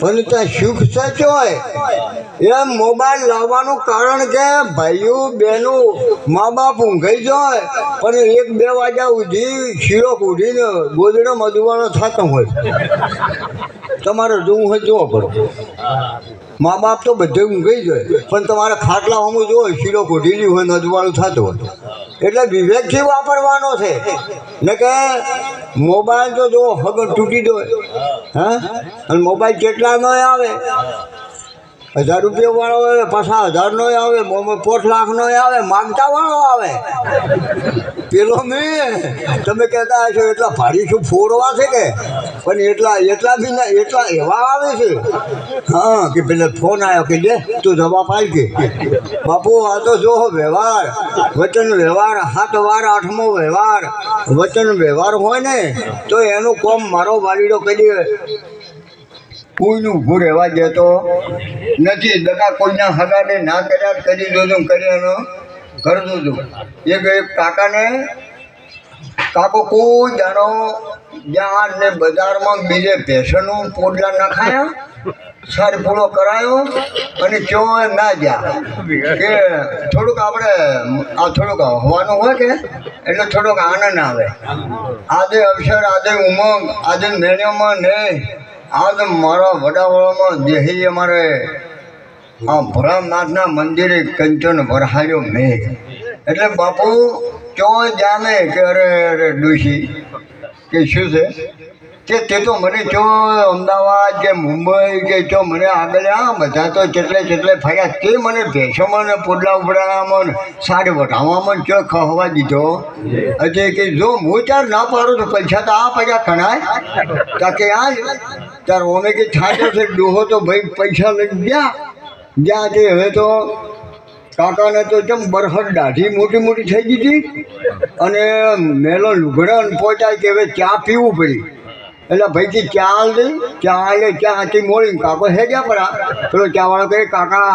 પણ ત્યાં સુખ સાચો હોય. એ મોબાઈલ લાવવાનું કારણ કે ભાઈઓ, બહેનો મા બાપ ઊંઘાઈ જાય, પણ એક બે વાગ્યા સુધી શીરો ઉઢીને ગોદડો મધુવાનો થતો હોય. તમારે જોવું હોય જોવો પડે. મા બાપ તો બધે ઊંઘી જાય પણ તમારે ખાટલા હમું જોવો શીરો કૂઢીલી હોય નજવાળું થતું હોય. એટલે વિવેકથી વાપરવાનો છે. ને કે મોબાઈલ તો જો હગર તૂટી દો હા? અને મોબાઈલ કેટલા નો આવે? હજાર રૂપિયા વાળો આવે, પાછા હજાર નો આવે પોઠ લાખ નો આવે, માગતા વાળો આવે. પેલો મેં. તમે કહેતા હશો, એટલા ભારી શું ફોડવા છે કે? પણ એટલા એટલા બી ના, એટલા એવા આવે છે. હા, કે પેલા ફોન આવ્યો કે દે તું જવાબ આપ કે બાપુ, આ તો જો વ્યવહાર. વચન વ્યવહાર, હાથ વાર, આઠમો વ્યવહાર. વચન વ્યવહાર હોય ને, તો એનું કોમ મારો વાલીડો કરી કોઈનું ઊભું રહેવા દેતો નથી. દગા કોઈના હગાને ના કર્યા કરી દો કર્યાનો કર જો એક એક કાકાને, કાકો કોઈ જાણો જ્યાં ને બજારમાં બીજે ભેસનું પોડલા નખાયા, સારી પૂરો કરાયો અને ચો ના જ્યાં કે થોડુંક આપણે, આ થોડુંક હોવાનું હોય કે, એટલે થોડોક આનંદ આવે. આજે અવસર, આજે ઉમંગ, આજે મેળ્યોમાં નહીં. આજ મારા વડાવાળામાં દેહી અમારે આ ભોળાનાથના મંદિરે કંચન વરહાયો મેઘ. એટલે બાપુ ચો જામે કે અરે અરે, ડોશી, કે શું છે? કે તે તો મને ચો અમદાવાદ કે મુંબઈ કે ચો મને આગળ આ બધા તો જેટલે જેટલે ફર્યા, તે મને ભેંસોમાં ને પોડલા ઉપડાવવામાં ને સાડ વટાવવામાં ચો ખવા દીધો. હજી કે જો હું ચાર ના પાડું તો પૈસા તો આ પૈસા ખણાય? તા કે આ તાર ઓમે કે થાતો છે, ડોહો તો ભાઈ પૈસા લઈ ગયા. જ્યાં તે હવે તો કાકાને તો જેમ બરહદ દાઢી મોટી મોટી થઈ ગઈ હતી. અને મેલો લુઘડા પહોંચાય કે હવે ચા પીવું પડી. એટલે ભાઈથી હાલ દઈ ચા હાલે ચા હાથી મોડી કાકો હે ગયા પડા પેલો ચાવાળો કહે, કાકા,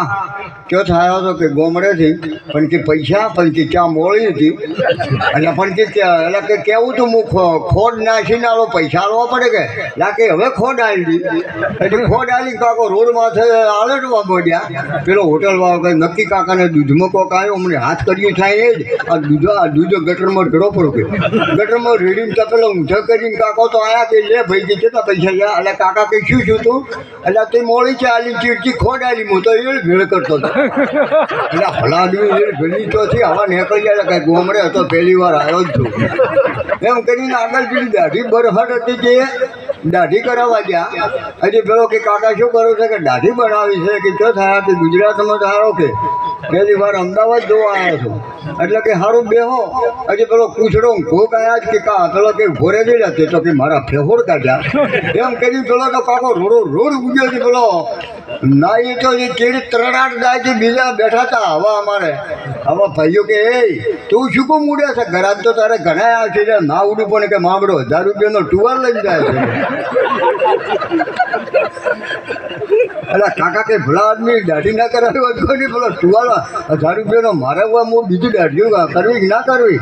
કયો થયો હતો કે ગોમડેથી પણ કે, પૈસા? પણ કે ચા મોડી હતી. એટલે પણ કે એટલે કે કેવું તું હું ખોડ નાખીને આલો પૈસા આવવા પડે કે? ના કે, હવે ખોડ આવી એટલે ખોડ આવી કાકો રોડ માથે આલટવા બોડ્યા. પેલો હોટલ વાળો કહે, નક્કી કાકાને દૂધમાં કોક આવ્યો અમને હાથ કર્યું થાય એ જ. આ દૂધ આ દૂધ ગટરમાં ઘડો પડો કે. ગટરમાં રેડીને પેલો ઊંધો કરીને કાકો તો આયા કે લે ભાઈ કેટલા પૈસા ગયા? એટલે કાકા કઈ શું શું તું? એટલે તે મોડી આલી ચીડચી ખોડ આલી હું તો એળ ભેળ કરતો હતો. એટલે હલાડ્યું એળ ભેળી તો થી હવા નીકળી જાય કઈ ગોમડે હતો. પહેલી વાર આવ્યો જ છું. એમ કરીને આગળ પેલી દાઢી બરફટ હતી કે દાઢી કરાવવા ગયા. હજી પેલો કે, કાકા, શું કરો છો? કે, દાઢી બનાવી છે. કે શું થયા? કે ગુજરાતમાં આવ્યો કે. પહેલી વાર અમદાવાદ જોવા આવ્યો છું. એટલે કે સારું બેહો. હજી પેલો પૂછડો ભૂખ આવ્યા જ કે કા, પેલો કે ઘોરે દઈ જશે તો કે મારા ફેફોડ કાઢ્યા. એમ કરી પેલો તો પાકો રોડો, રોડ ઉગ્યો છે પેલો. ના એ તો એ કેડી ત્રણ આઠ દાયથી બીજા બેઠા હતા હવા અમારે. હવે ભાઈઓ કે, એ, તું શું કહું મૂડે છે? ઘરાક તો તારે ઘણા આવે છે. ના ઉડું પણ. કે, મામડો, હજાર રૂપિયાનો ટુવાર લઈ જાય છે. એટલે કાકા કે, ભલા આદમી દાઢી ના કરાવી હોય કોઈ નહીં, પેલો ટુવાલો હજાર રૂપિયાનો મારે હું બીજું દાઢીઓ કરવી કે ના કરવી?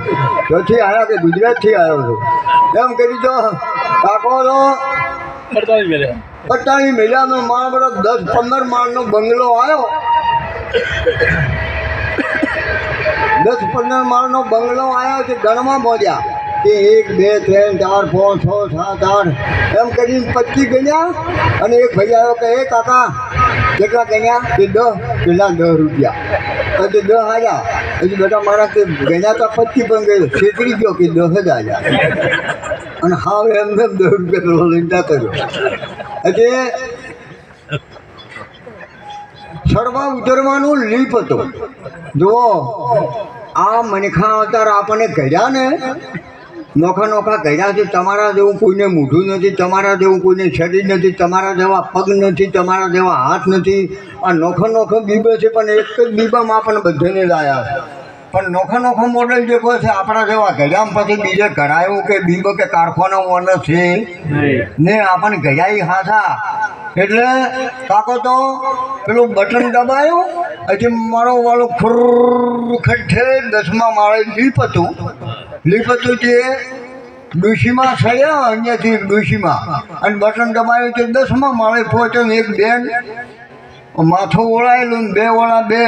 પછી આવ્યા કે ગુજરાતથી આવ્યો છું. એમ કરી દો કાકો તો પટ્ટાણી મેળાનો મારા બધો દસ પંદર માળનો બંગલો આવ્યો દસ પંદર માળનો બંગલો આવ્યો છે ગણમાં મોજ્યા કે એક બે ત્રણ ચાર પાંચ છ સાત આઠ. એમ કરીને પચીસ ગણ્યા અને એક ભાઈ આવ્યો કે એ કાકા કેટલા ગણ્યા? કે દસ કેટલા દસ રૂપિયા. હજી દસ આવ્યા હજી બધા મારા કે ગણ્યા તો પચી પણ ગયો છેતરી ગયો કે દસ જ આવ્યા અને હાવ એમ એમ દસ રૂપિયા લઈને કર્યો એટલે ચડવા ઉતરવાનું લીપ હતો. જુઓ, આ મનખા અવતાર આપણને કર્યા ને નોખા નોખા કર્યા છે તમારા જેવું કોઈને મૂઢું નથી તમારા જેવું કોઈને શરીર નથી તમારા જેવા પગ નથી તમારા જેવા હાથ નથી. આ નોખા નોખા બીબો છે પણ એક જ બીબામાં આપણને બધાને લાયા છે. પણ નોખા નોખો મોડેલ જે કહે છે આપણા જેવા ગજામ પછી બીજે કરાયું કે બીબો કે કારખાનો ઓનર છે? ને આપણને ગજાઈ હાથા. એટલે કાકો તો પેલું બટન દબાયું હજી મારો વાળો ખુર ખઠ્ઠે દસમા માળે લીપ હતું. લીપ હતું તે ડુશીમાં સડ્યા અહીંયાથી ડુશીમાં. અને બટન દબાવ્યું તે દસમાં માળે પહોંચ્યો એક બેન માથું ઓળાયેલું બે ઓળા બે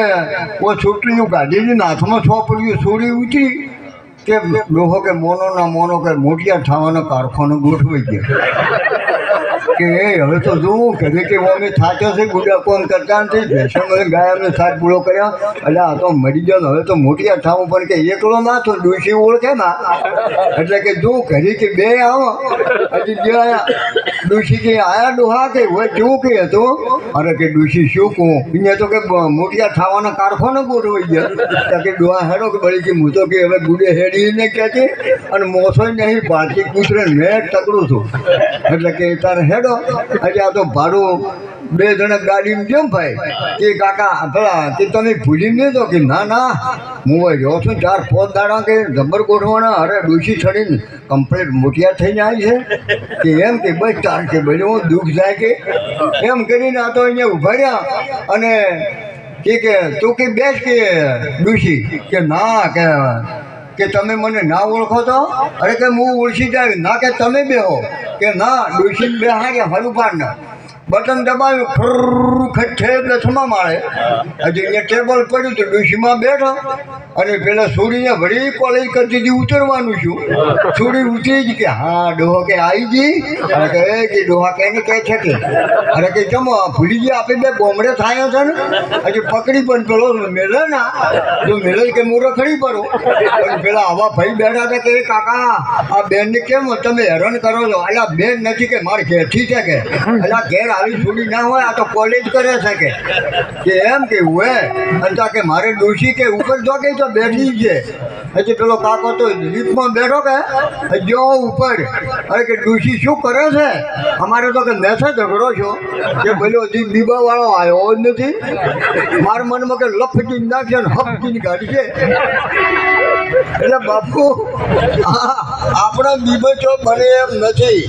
ઓ છૂટલીયું કાઢીને હાથમાં છોપરીઓ છોડી ઉતરી કે ડોહો કે મોનો ના મોનો કે મોટિયા થવાનો કારખાનો ગોઠવી ગયો. કે હવે તો જોવું કે કે અમે થાચો છે ગુડા કોણ કરતા નથી ભેસણ મને ગાય અમને થાક પૂરો કર્યા. એટલે આ તો મરી ગયો હવે તો મોટી થાવું, પણ કે એકલો ના તો ડોશી ઓળખે ના. એટલે કે જો ઘરે કે બે આવો, હજી બે ડોશી કે, આયા ડોહા કે હોય કેવું કે હતો? અરે કે, ડોશી, શું કહું? અહીંયા તો કે મોટિયા થવાના કારખાનો ગોઠવાઈ ગયા કે, ડોહા હેડો કે બળી કે હું તો કે હવે ગુડે હેડીને કહેતી અને મોસો નહીં પાછી કૂતરે મેં તકડું છું. એટલે કે, તારે હેડો. આજે આ તો ભાડું બે જણા ગાડીમાં કેમ ભાઈ? કે કાકા પેલા કે તમે ભૂલી નહીં તો કે ના ના, હું ભાઈ રહ્યો છું, ચાર પાંચ દાડા કે જબર ગોઠવાના અરે ડૂસી છડીને કમ્પ્લેટ મોટિયા થઈને આવી છે. કે એમ કે બસ ચાલ કે ભાઈ હું દુઃખ જાય કે. એમ કરીને આ તો અહીંયા ઊભા રહ્યા. અને કે કે, તું કે બેસ કે ડૂસી કે ના, કે કે તમે મને ના ઓળખો તો? અરે કે હું ઓળખી જાય, ના કે તમે બેહો. કે ના ડોશીને બેહાડ્યા હરુપારના બટન દબાવ્યું ફર ખઠે દસમા માળે હજી અહીંયા ટેબલ પડ્યું તો ડુસીમાં બેઠો અને પેલા સુરીને વળી કોલેજ કરતી હતી ઉતરવાનું છું સુરી ઉતરી જ કે હા ડોહો કે આવી ગઈ અને કહે કે ડોહા કેને કહે છે કે અરે કે ચમો ભૂલી ગયા આપણે બે બોમડે થાય છે ને હજી પકડી પણ પેલો મેળે ના જો મેળે કે મૂરો ખડી પડો પણ પેલા આવા ભાઈ બેઠા હતા કે કાકા આ બેનને કેમ તમે હેરાન કરો છો અલા બેન નથી કે મારે ઘેરથી છે કે અલા ઘેર આવી છોડી ના હોય, આ તો કોલેજ કરે છે કે. કે એમ કેવું, હે? અને કે મારે ડોશી કે ઉપર જો કે તો બેઠી છે. હજી પેલો કાકો તો લીફમાં બેઠો કે જો ઉપર. અરે કે ડોશી શું કરે છે? અમારે તો કે મેસે ઝઘડો છો. કે પેલો હજી બીબા વાળો આવ્યો જ નથી. મારા મનમાં કે લફટી નાખશે ને હપટી ગાડી છે એટલે બાપુ આપણા બીબો તો બને એમ નથી.